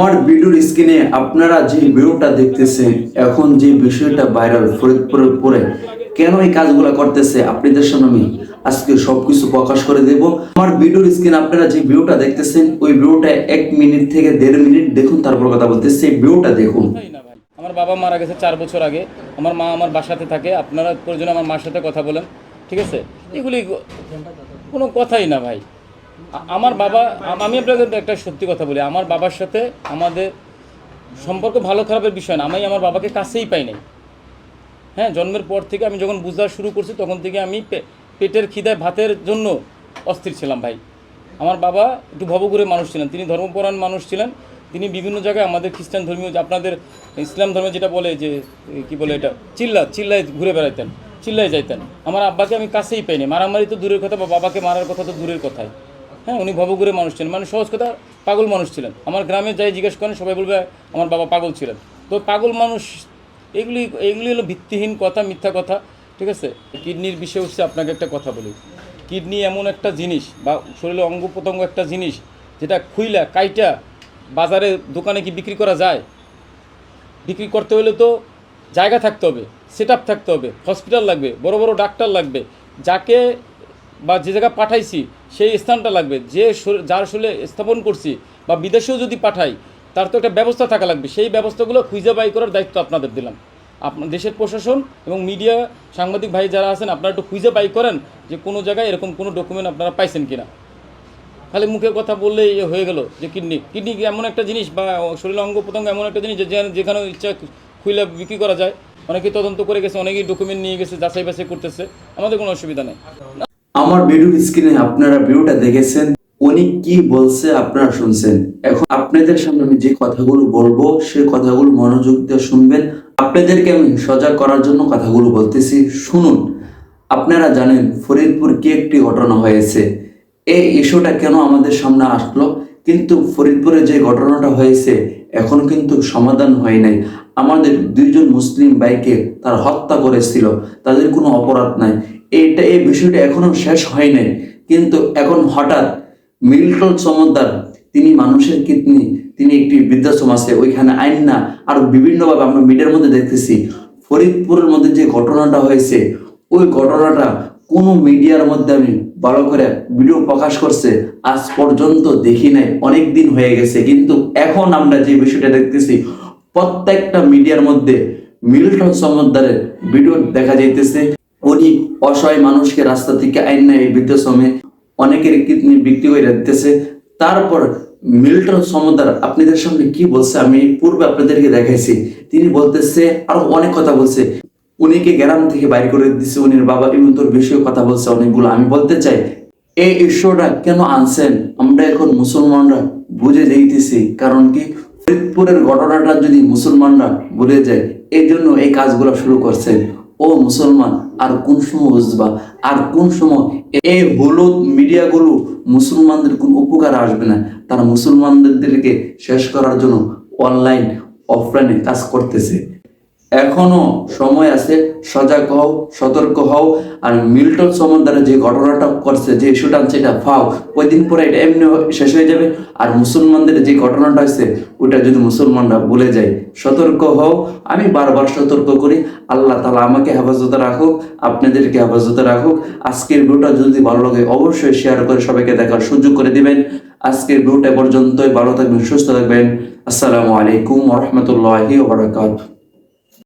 আমার ভিডিওর স্ক্রিনে আপনারা যে ভিডিওটা দেখতেছেন, এখন যে বিষয়টা ভাইরাল ফরিদপুরের পরে কেন এই কাজগুলো করতেছে আপনাদের সামনে আমি আজকে সবকিছু প্রকাশ করে দেব। আমার ভিডিওর স্ক্রিনে আপনারা যে ভিডিওটা দেখতেছেন, ওই ভিডিওটা এক মিনিট থেকে দেড় মিনিট দেখুন, তারপর কথা বলতেছে। এই ভিডিওটা দেখুন। আমার বাবা মারা গেছে চার বছর আগে। আমার মা আমার বাসাতে থাকে, আপনারা প্রয়োজন আমার মার সাথে কথা বলেন, ঠিক আছে? এগুলি কোনো কথাই না ভাই। আমার বাবা আমি আপনাকে একটা সত্যি কথা বলি। আমার বাবার সাথে আমাদের সম্পর্ক ভালো খারাপের বিষয় না। আমি আমার বাবাকে কাছেই পাই নাই। হ্যাঁ জন্মের পর থেকে আমি যখন বুঝা শুরু করছি, তখন থেকে আমি পেটের খিদায় ভাতের জন্য অস্থির ছিলাম ভাই। আমার বাবা একটু ভবঘুরে মানুষ ছিলেন। তিনি ধর্মপরায়ণ মানুষ ছিলেন। তিনি বিভিন্ন জায়গায় আমাদের খ্রিস্টান ধর্মীয় আপনাদের ইসলাম ধর্মে যেটা বলে যে কি বলে এটা? চিল্লা চিল্লায় ঘুরে বেড়াইতেন, চিল্লায় যাইতেন। আমার আব্বাকে আমি কাছেই পাইনি মারামারি তো দূরের কথা, বা বাবাকে মারার কথা তো দূরের কথাই। হ্যাঁ উনি ভবঘুরে মানুষ ছিলেন। মানে সহজ কথা, পাগল মানুষ ছিলেন। আমার গ্রামে যাই জিজ্ঞেস করেন, সবাই বলবে আমার বাবা পাগল ছিলেন। তো পাগল মানুষ, এগুলি এগুলি হলো ভিত্তিহীন কথা, মিথ্যা কথা, ঠিক আছে? কিডনির বিষয়ে হচ্ছে আপনাকে একটা কথা বলি। কিডনি এমন একটা জিনিস বা শরীরে অঙ্গ প্রত্যঙ্গ একটা জিনিস যেটা খুইলা, কাইটা বাজারে, দোকানে কি বিক্রি করা যায়? বিক্রি করতে হলে তো জায়গা থাকতে হবে সেট থাকতে হবে, হসপিটাল লাগবে, বড় বড় ডাক্তার লাগবে। যাকে বা যে জায়গায় পাঠাইছি সেই স্থানটা লাগবে। যে যার শরীরে স্থাপন করছি বা বিদেশেও যদি পাঠাই, তার তো একটা ব্যবস্থা থাকা লাগবে। সেই ব্যবস্থাগুলো খুঁজে বাই করার দায়িত্ব আপনাদের দিলাম। আপনার দেশের প্রশাসন এবং মিডিয়া সাংবাদিক ভাই যারা আছেন, আপনারা একটু খুঁজে বাই করেন যে কোনো জায়গায় এরকম কোনো ডকুমেন্ট আপনারা পাইছেন কিনা। খালি মুখে কথা বললেই হয়ে গেল যে কিডনি। কিডনি এমন একটা জিনিস বা শরীরের অঙ্গ প্রত্যঙ্গ এমন একটা জিনিস যেখানে ইচ্ছা খুইলে বিক্রি করা যায়? অনেকেই তদন্ত করে গেছে, অনেকেই ডকুমেন্ট নিয়ে গেছে যাচাই বাছাই করতেছে। আমাদের কোনো অসুবিধা নেই। আমার ভিডিওর স্ক্রিনে আপনারা ভিডিওটা দেখেছেন, উনি কি বলছে আপনারা শুনছেন। এখন আপনাদের সামনে আমি যে কথাগুলো বলব, সেই কথাগুলো মনোযোগ দিয়ে শুনবেন। আপনাদেরকে আমি সজাগ করার জন্য কথাগুলো বলতেছি। শুনুন, আপনারা জানেন ফরিদপুর কি একটি ঘটনা হয়েছে। এই ইস্যুটা কেন আমাদের সামনে আসলো? কিন্তু ফরিদপুরে যে ঘটনাটা হয়েছে, এখন কিন্তু সমাধান হয় নাই। আমাদের দুইজন মুসলিম ভাইকে তার হত্যা করেছিল। তাদের কোনো অপরাধ নাই। এইটা এই বিষয়টা এখনও শেষ হয় নাই। কিন্তু এখন হঠাৎ মিল্টন সমদ্দার, তিনি মানুষের কিডনি, তিনি একটি বৃদ্ধাশ্রম আছে, ওইখানে আইন না আর বিভিন্নভাবে আমরা মিডিয়ার মধ্যে দেখতেছি, ফরিদপুরের মধ্যে যে ঘটনাটা হয়েছে, ওই ঘটনাটা কোনো মিডিয়ার মধ্যে আমি ভালো করে ভিডিও প্রকাশ করছে, আজ পর্যন্ত দেখি নাই, অনেক দিন হয়ে গেছে। কিন্তু এখন আমরা যে বিষয়টা দেখতেছি, প্রত্যেকটা মিডিয়ার মধ্যে মিল্টন সমদ্দারের ভিডিও দেখা যাইতেছে। উনি অসহায় মানুষকে রাস্তা থেকে আইন না এই বৃদ্ধাশ্রমে অনেকের কিডনি বিক্রি করে দিতেছে। তারপর মিল্টন সমদার আপনাদের সামনে কি বলছে আমি পূর্বে আপনাদেরকে দেখাইছি। তিনি বলতেছে, আরও অনেক কথা বলছে। উনিকে গ্রাম থেকে বাইর করে দিচ্ছে উনির বাবা ইমন্তর বিষয়ে কথা বলছে অনেকগুলো আমি বলতে চাই, এই ঈশ্বরটা কেন আনছেন? আমরা এখন মুসলমানরা বুঝে যাইতেছি কারণ কি? ফরিদপুরের ঘটনাটা যদি মুসলমানরা ভুলে যায় এই জন্য এই কাজগুলো শুরু করছে ও মুসলমান, আর কোন সময় বুঝবা? আর কোন সময় এই হলুদ মিডিয়াগুলো মুসলমানদের কোন উপকার আসবে না। তারা মুসলমানদেরকে শেষ করার জন্য অনলাইন অফলাইনে কাজ করতেছে। এখনও সময় আছে, সজাগ হও, সতর্ক হও। আর মিল্টন সমন্দারে যে ঘটনাটা করছে, যে ইস্যুটা আনছে, এটা ফাও দিন পরে এটা এমনি শেষ হয়ে যাবে। আর মুসলমানদের যে ঘটনাটা হয়েছে, ওটা যদি মুসলমানরা ভুলে যায়, সতর্ক হও। আমি বারবার সতর্ক করি, আল্লাহ তালা আমাকে হেফাজতে রাখুক, আপনাদেরকে হেফাজতে রাখুক। আজকের ভিডিওটা যদি ভালো লাগে, অবশ্যই শেয়ার করে সবাইকে দেখার সুযোগ করে দিবেন। আজকের ভিডিওটা পর্যন্তই, ভালো থাকবেন, সুস্থ থাকবেন। আসসালামু আলাইকুম রহমতুল্লাহি ওবরাকাতুহ